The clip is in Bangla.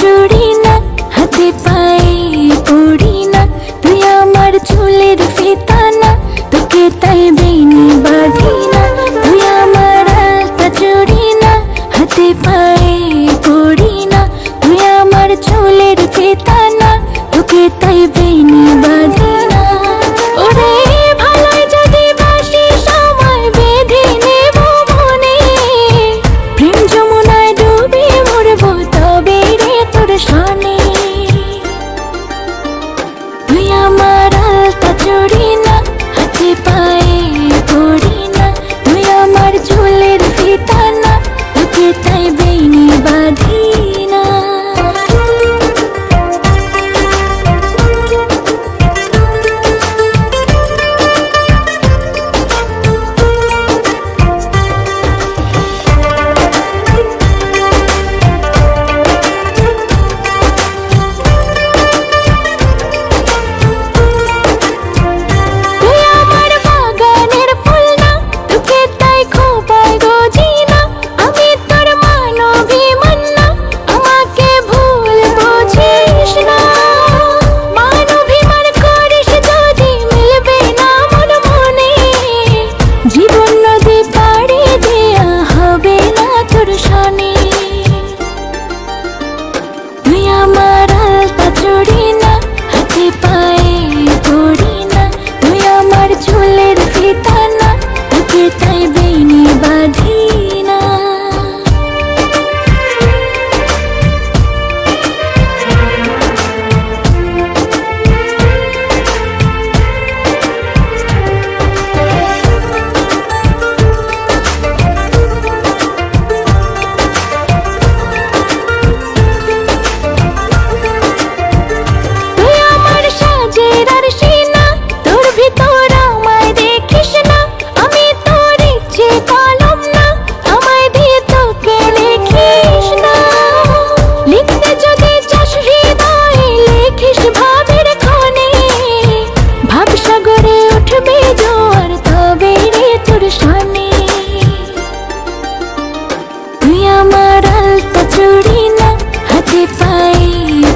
চড়ি না, হাতে পায়ে পড়ি না। তুই আমার চুলের ফিতা না তোকে তাই বেনি বাঁধি না। তুই আমার আলতা চড়ি না, হাতে পায়ে পড়ি না। তুই আমার চুলের ফিতা না তোকে তাই বেনি বাঁধি তাই বেনি বাঁধি গড়ে উঠবে জোয়ার তবে রে তোর সামনে তুই আমার আলতা চড়ি না হাতে পায়ে